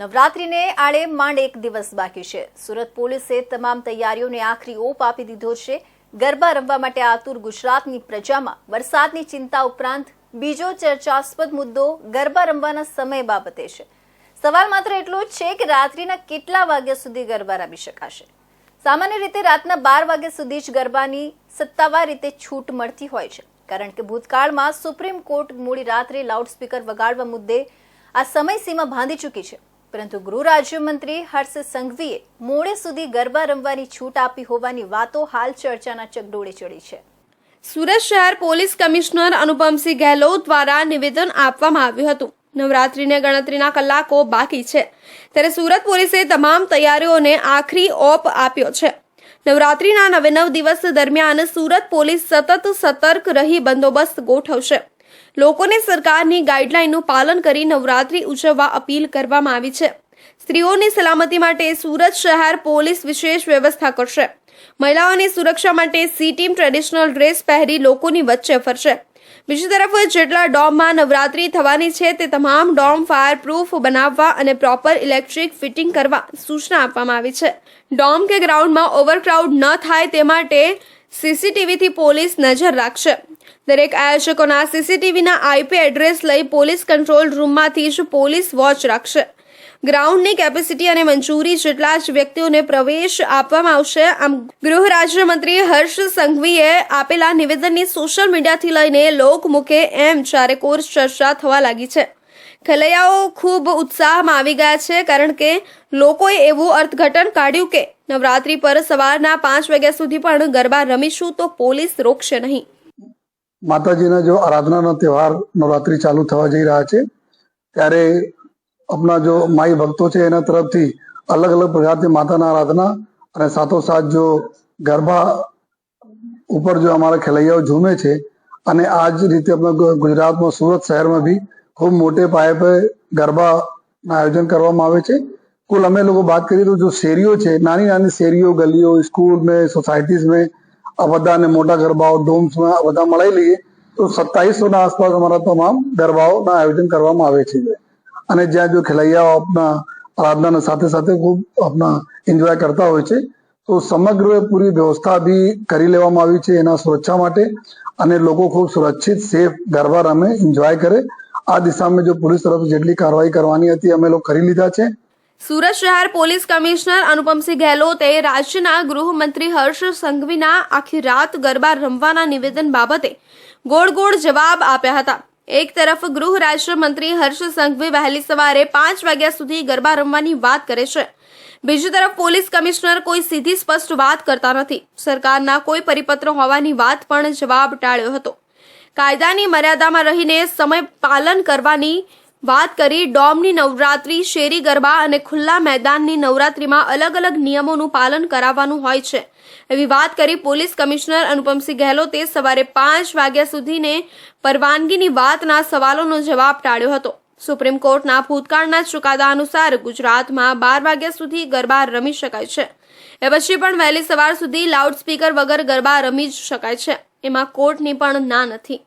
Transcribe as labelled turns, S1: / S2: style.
S1: નવરાત્રીને આડે માંડ એક દિવસ બાકી છે. સુરત પોલીસે તમામ તૈયારીઓને આખરી ઓપ આપી દીધો છે. ગરબા રમવા માટે આતુર ગુજરાતની પ્રજામાં વરસાદની ચિંતા ઉપરાંત બીજો ચર્ચાસ્પદ મુદ્દો ગરબા રમવાના સમય બાબતે છે. સવાલ માત્ર એટલો જ છે કે રાત્રિના કેટલા વાગ્યા સુધી ગરબા રમી શકાશે? સામાન્ય રીતે રાતના બાર વાગ્યા સુધી જ ગરબાની સત્તાવાર રીતે છૂટ મળતી હોય છે. કારણ કે ભૂતકાળમાં સુપ્રીમ કોર્ટ મોડી રાત્રે લાઉડસ્પીકર વગાડવા મુદ્દે આ સમયસીમા બાંધી ચૂકી છે. પરંતુ ગૃહ રાજ્યમંત્રી હર્ષ સંઘવીએ મોડે સુધી ગરબા રમવાની છૂટ આપી હોવાની વાતો હાલ ચર્ચાના ચગડોળે ચડી છે.
S2: સુરત શહેર પોલીસ કમિશનર અનુપમસિંહ ગેહલોત દ્વારા નિવેદન આપવામાં આવ્યું હતું. નવરાત્રીને ગણતરીના કલાકો બાકી છે. ત્યારે સુરત પોલીસે તમામ તૈયારીઓને આખરી ઓપ આપ્યો છે. નવરાત્રીના નવે નવ દિવસ દરમિયાન સુરત પોલીસ સતત સતર્ક રહી બંદોબસ્ત ગોઠવશે. લોકોને સરકારની ગાઈડલાઈનનું પાલન કરી નવરાત્રી ઉજવવા અપીલ કરવામાં આવી છે. સ્ત્રીઓની સલામતી માટે સુરત શહેર પોલીસ વિશેષ વ્યવસ્થા કરશે. મહિલાઓની સુરક્ષા માટે સી ટીમ ટ્રેડિશનલ ડ્રેસ પહેરી લોકોની વચ્ચે ફરશે. બીજી તરફ જેટલા ડોમમાં નવરાત્રી થવાની છે તે તમામ ડોમ ફાયર પ્રૂફ બનાવવા અને પ્રોપર ઇલેક્ટ્રિક ફિટિંગ કરવા સૂચના આપવામાં આવી છે. ડોમ કે ગ્રાઉન્ડમાં ઓવરક્રાઉડ ન થાય તે માટે સીસીટીવીથી પોલીસ નજર રાખશે. દરેક આયોજકોના સીસીટીવીના આઈપી એડ્રેસ લઈ પોલીસ કંટ્રોલ રૂમમાંથી જ પોલીસ વોચ રાખશે. ગ્રાઉન્ડની કેપેસિટી અને મંજૂરી જેટલા જ વ્યક્તિઓને પ્રવેશ આપવામાં આવશે, આમ ગૃહ રાજ્યમંત્રી હર્ષ સંઘવીએ આપેલા નિવેદનની સોશિયલ મીડિયાથી લઈને લોકમુખે એમ ચારે કોર ચર્ચા થવા લાગી છે. ખેલૈયાઓ ખૂબ ઉત્સાહમાં આવી ગયા છે કારણ કે લોકોએ એવું અર્થઘટન કાઢ્યું કે નવરાત્રી પર સવારના પાંચ વાગ્યા સુધી પણ ગરબા રમીશું તો પોલીસ રોકશે નહીં.
S3: માતાજીના જો આરાધનાનો તહેવાર નવરાત્રી ચાલુ થવા જઈ રહ્યા છે, ત્યારે આપણા જો માઈ ભક્તો છે એના તરફથી અલગ અલગ પ્રકારની માતાના આરાધના અને સાથોસાથ જો ગરબા ઉપર જો અમારા ખેલૈયાઓ ઝૂમે છે અને આ જ રીતે આપણા ગુજરાતમાં સુરત શહેરમાં બી ખૂબ મોટે પાયે પર ગરબાના આયોજન કરવામાં આવે છે. કુલ અમે લોકો વાત કરીએ તો જો શેરીઓ છે નાની નાની શેરીઓ, ગલીઓ, સ્કૂલ મેં, સોસાયટીઝ મેં આ બધા અને મોટા ગરબાઓ ડોમ્સમાં આ બધા મળાઈ લઈએ તો સત્તાવીસોના આસપાસ અમારા તમામ ગરબાઓના આયોજન કરવામાં આવે છે. અને જ્યાં જો ખેલૈયાઓ આપના આરાધનાના સાથે સાથે ખૂબ આપના એન્જોય કરતા હોય છે, તો સમગ્ર પૂરી વ્યવસ્થા બી કરી લેવામાં આવી છે એના સુરક્ષા માટે. અને લોકો ખૂબ સુરક્ષિત, સેફ, ગરબા રમે, એન્જોય કરે. આ દિશામાં જો પોલીસ તરફ જેટલી કાર્યવાહી કરવાની હતી, અમે લોકો કરી લીધા છે.
S2: સુરત શહેર પોલીસ કમિશનર અનુપમસિંહ ગહેલોતે રાજ્યના ગૃહમંત્રી હર્ષ સંઘવીના આખી રાત ગરબા રમવાના નિવેદન બાબતે ગોળ ગોળ જવાબ આપ્યા હતા. એક તરફ ગૃહ રાજ્યમંત્રી હર્ષ સંઘવી વહેલી સવારે પાંચ વાગ્યા સુધી ગરબા રમવાની વાત કરે છે. બીજી તરફ પોલીસ કમિશનર કોઈ સીધી સ્પષ્ટ વાત કરતા નથી. સરકારના કોઈ પરિપત્ર હોવાની વાત પણ જવાબ ટાળ્યો હતો. કાયદાની મર્યાદામાં રહીને સમય પાલન કરવાની વાત કરી ડોમની નવરાત્રી, શેરી ગરબા અને ખુલ્લા મેદાનની નવરાત્રીમાં અલગ અલગ નિયમોનું પાલન કરાવવાનું હોય છે. એવી વાત કરી પોલીસ કમિશનર અનુપમસિંહ ગહેલોતે સવારે પાંચ વાગ્યા સુધીને પરવાનગીની વાતના સવાલોનો જવાબ ટાળ્યો હતો. સુપ્રીમ કોર્ટના ભૂતકાળના ચુકાદા અનુસાર ગુજરાતમાં બાર વાગ્યા સુધી ગરબા રમી શકાય છે. એ પછી પણ વહેલી સવાર સુધી લાઉડસ્પીકર વગર ગરબા રમી જ શકાય છે. એમાં કોર્ટની પણ ના નથી.